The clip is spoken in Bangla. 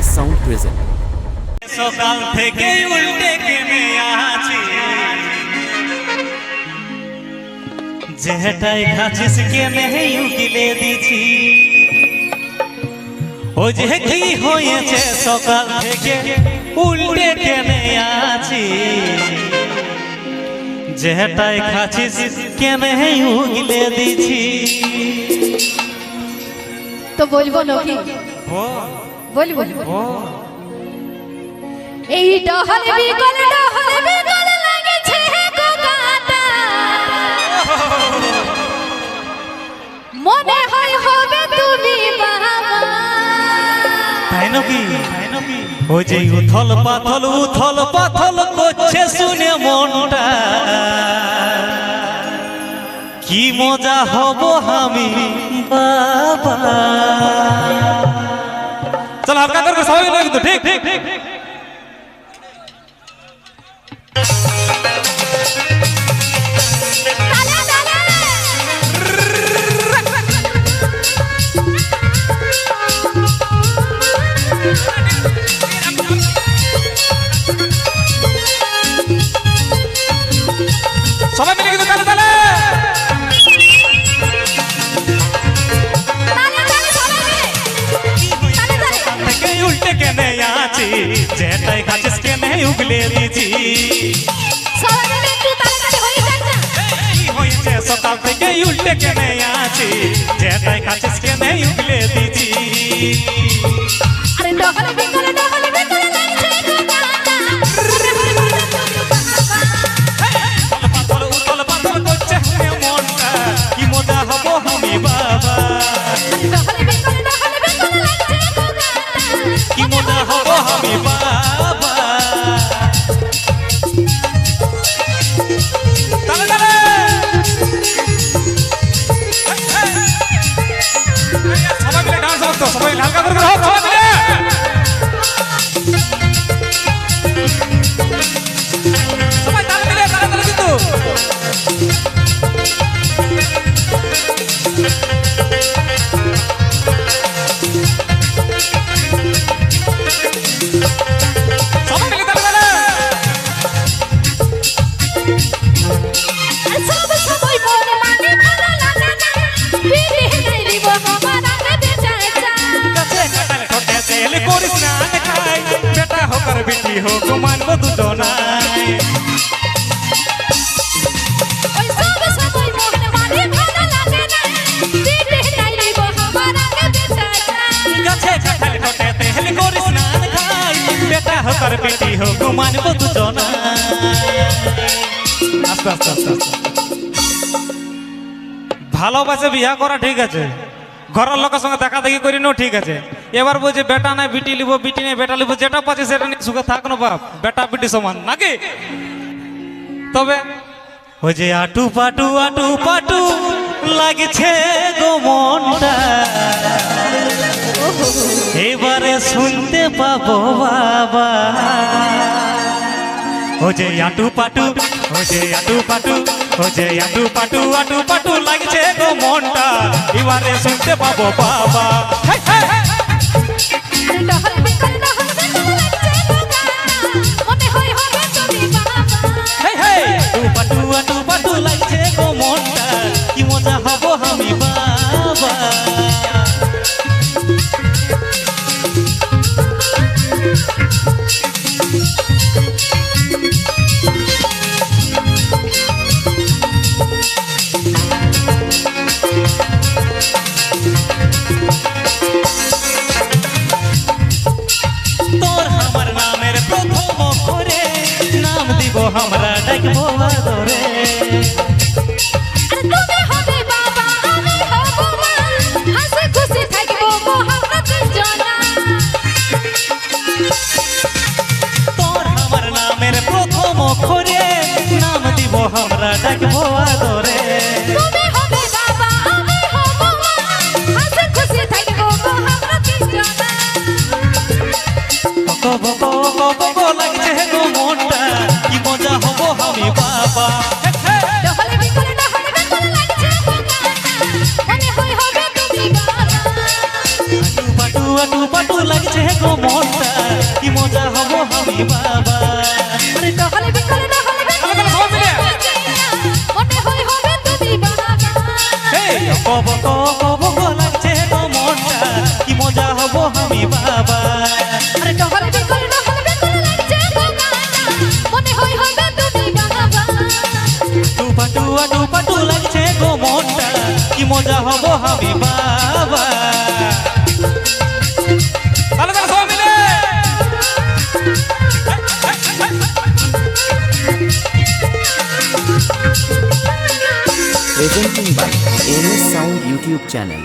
হ্যাপিনেস সাউন্ড প্রেজেন্ট সকাল থেকে উল্টে কেনে আছি। যেটাই খাচ্ছিস কেনে উকিলে দিছি। ও যে কি হয়েছে সকাল থেকে উল্টে কেনে আছি। যেটাই খাচ্ছিস কেনে উগলে দিছি। তো বলব নাকি ও। বলব ও এই ডহল বিকল ডহল বিকল লাগেছে গো মনে হয় হবে তুমি বাবা। তাই নাকি? ও যে উথল পাথল উথল পাথল করছে শুনে মনটা। কি মজা হব আমি বাবা। चलो आपका कर सौ ठीक ठीक ठीक। খাচ্ছিস কেনে উগলে দিছি সবাই মিলে একটু তালে তালে হয়ে যাক না কি হয়েছে সকাল থেকে উল্টে কেনে আর বেটি হোক মানবো আস্তে ভালোবাসে বিয়া করা ঠিক আছে। ঘরের লোকের সঙ্গে দেখা দেখি করি নো ঠিক আছে। এবার বলছে বেটা নাই, বিটি লিব, বিটি নেই, বেটা লিব, যেটা পাচ্ছে সেটা নিয়ে সুখে থাক না বাপ। বেটা, বিটি সমান, নাকি? তবে ওই যে আটু পাটু আটু পাটু লাগছে গো মনটা। এবারে শুনতে পাবো বাবা। ও যে আটু পাটু ও যে আটু পাটু ও যে আটু পাটু আটু পাটু লাগছে গো মনটা। এবারে শুনতে পাবো বাবা। হ্যাঁ হেই, আমার নামের প্রথম করে নাম দিব আমরা ডাকবো আদরে। পাটু লাগছে গো মনটা। কি মজা হব আমি বাবা। সবাই মিলে। মনে কব কব লাগছে গো মনটা। কি মজা হব আমি বাবা। গো মনটা কি মজা হব আমি বাবা মিলে presenting by NS Sound YouTube channel.